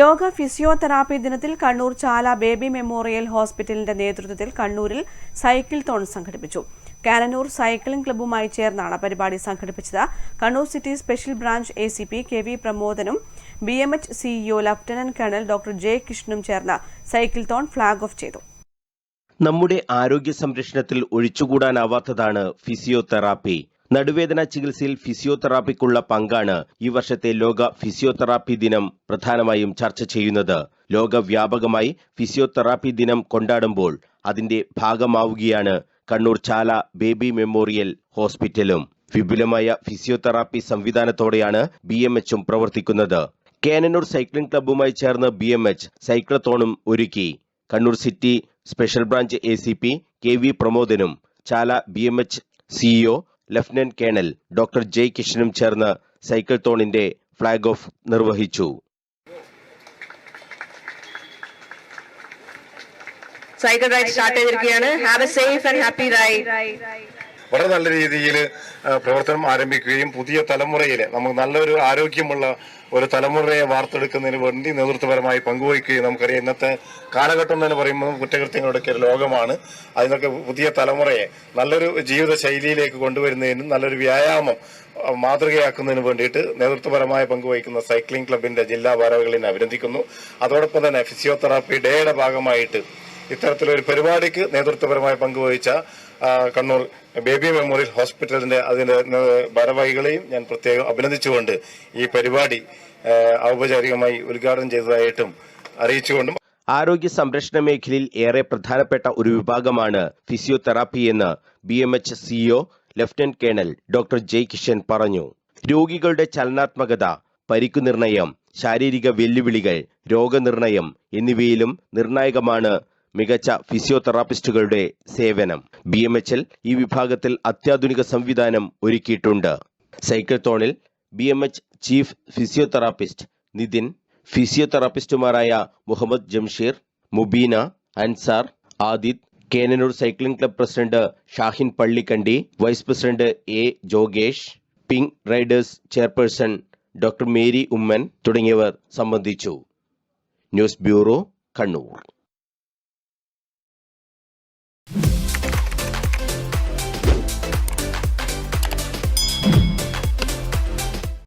ലോക ഫിസിയോതെറാപ്പി ദിനത്തിൽ Kannur Chala baby memorial ഹോസ്പിറ്റലിന്റെ നേതൃത്വത്തിൽ കണ്ണൂരിൽ സൈക്കിൾ തോൺ സംഘടിപ്പിച്ചു. കാനനൂർ സൈക്ലിംഗ് ക്ലബ്ബുമായി ചേർന്നാണ് പരിപാടി സംഘടിപ്പിച്ചത്. Kannur city special branch A C P K V പ്രമോദനും B M H CEO lieutenant colonel doctor J കൃഷ്ണനും ചേർന്ന് സൈക്കിൾ തോൺ ഫ്ളാഗ് ഓഫ് ചെയ്തു. നമ്മുടെ ആരോഗ്യ സംരക്ഷണത്തിൽ ഒഴിച്ചുകൂടാനാവാത്തതാണ് ഫിസിയോതെറാപ്പി. നടുവേദന ചികിത്സയിൽ ഫിസിയോതെറാപ്പിക്കുള്ള പങ്കാണ് ഈ വർഷത്തെ ലോക ഫിസിയോതെറാപ്പി ദിനം പ്രധാനമായും ചർച്ച ചെയ്യുന്നത്. ലോകവ്യാപകമായി ഫിസിയോതെറാപ്പി ദിനം കൊണ്ടാടുമ്പോൾ അതിന്റെ ഭാഗമാവുകയാണ് കണ്ണൂർ ചാല ബേബി മെമ്മോറിയൽ ഹോസ്പിറ്റലും. വിപുലമായ ഫിസിയോതെറാപ്പി സംവിധാനത്തോടെയാണ് ബി എം എച്ചും പ്രവർത്തിക്കുന്നത്. കേനനൂർ സൈക്ലിംഗ് ക്ലബ്ബുമായി ചേർന്ന് ബി എം എച്ച് സൈക്ലത്തോണും ഒരുക്കി. Kannur city special branch A C P K V പ്രമോദനും Chala B M H CEO lieutenant colonel doctor Jai കിഷനും ചേർന്ന് സൈക്കിൾ തോണിന്റെ ഫ്ളാഗ് ഓഫ് നിർവഹിച്ചു. സൈക്കിൾ റൈഡ് സ്റ്റാർട്ട് ചെയ്തിരിക്കുകയാണ്. Have a safe and happy ride വളരെ നല്ല രീതിയിൽ പ്രവർത്തനം ആരംഭിക്കുകയും പുതിയ തലമുറയിലെ നമുക്ക് നല്ലൊരു ആരോഗ്യമുള്ള ഒരു തലമുറയെ വാർത്തെടുക്കുന്നതിന് വേണ്ടി നേതൃത്വപരമായി പങ്കുവയ്ക്കുകയും നമുക്കറിയാം ഇന്നത്തെ കാലഘട്ടം എന്ന് പറയുമ്പോൾ കുറ്റകൃത്യങ്ങളുടെയൊക്കെ ഒരു ലോകമാണ്. അതിനൊക്കെ പുതിയ തലമുറയെ നല്ലൊരു ജീവിത ശൈലിയിലേക്ക് കൊണ്ടുവരുന്നതിനും നല്ലൊരു വ്യായാമം മാതൃകയാക്കുന്നതിന് വേണ്ടിയിട്ട് നേതൃത്വപരമായ പങ്കുവഹിക്കുന്ന സൈക്ലിംഗ് ക്ലബിന്റെ ജില്ലാ ഭാരവാഹികളെ അഭിനന്ദിക്കുന്നു. അതോടൊപ്പം തന്നെ ഫിസിയോതെറാപ്പി ഡേയുടെ ഭാഗമായിട്ട് ഇത്തരത്തിലൊരു പരിപാടിക്ക് നേതൃത്വപരമായി പങ്കുവഹിച്ച കണ്ണൂർ ബേബി മെമ്മോറിയൽ ഹോസ്പിറ്റലിന്റെ അതിന്റെ ഭാരവാഹികളെയും ഞാൻ പ്രത്യേകം അഭിനന്ദിച്ചുകൊണ്ട് ഈ പരിപാടി ഔപചാരികമായി ഉദ്ഘാടനം ചെയ്തതായിട്ടും അറിയിച്ചുകൊണ്ടും ആരോഗ്യ സംരക്ഷണ മേഖലയിൽ ഏറെ പ്രധാനപ്പെട്ട ഒരു വിഭാഗമാണ് ഫിസിയോതെറാപ്പി എന്ന് B M H CEO lieutenant colonel doctor Jai Kishan പറഞ്ഞു. രോഗികളുടെ ചലനാത്മകത പരിക്കു നിർണയം ശാരീരിക വെല്ലുവിളികൾ രോഗനിർണയം എന്നിവയിലും നിർണായകമാണ് മികച്ച ഫിസിയോതെറാപ്പിസ്റ്റുകളുടെ സേവനം. ബി എം എച്ച് എൽ ഈ വിഭാഗത്തിൽ അത്യാധുനിക സംവിധാനം ഒരുക്കിയിട്ടുണ്ട്. Cycle തോണിൽ B M H chief physiotherapist Nithin ഫിസിയോതെറാപ്പിസ്റ്റുമാരായ Muhammad Jamsheer Mubeena Ansar Adith Cannanore cycling club president Shahin Pallikandi vice president A ജോഗേഷ് pink riders chairperson doctor Mary Oommen തുടങ്ങിയവർ സംബന്ധിച്ചു. News bureau Kannur.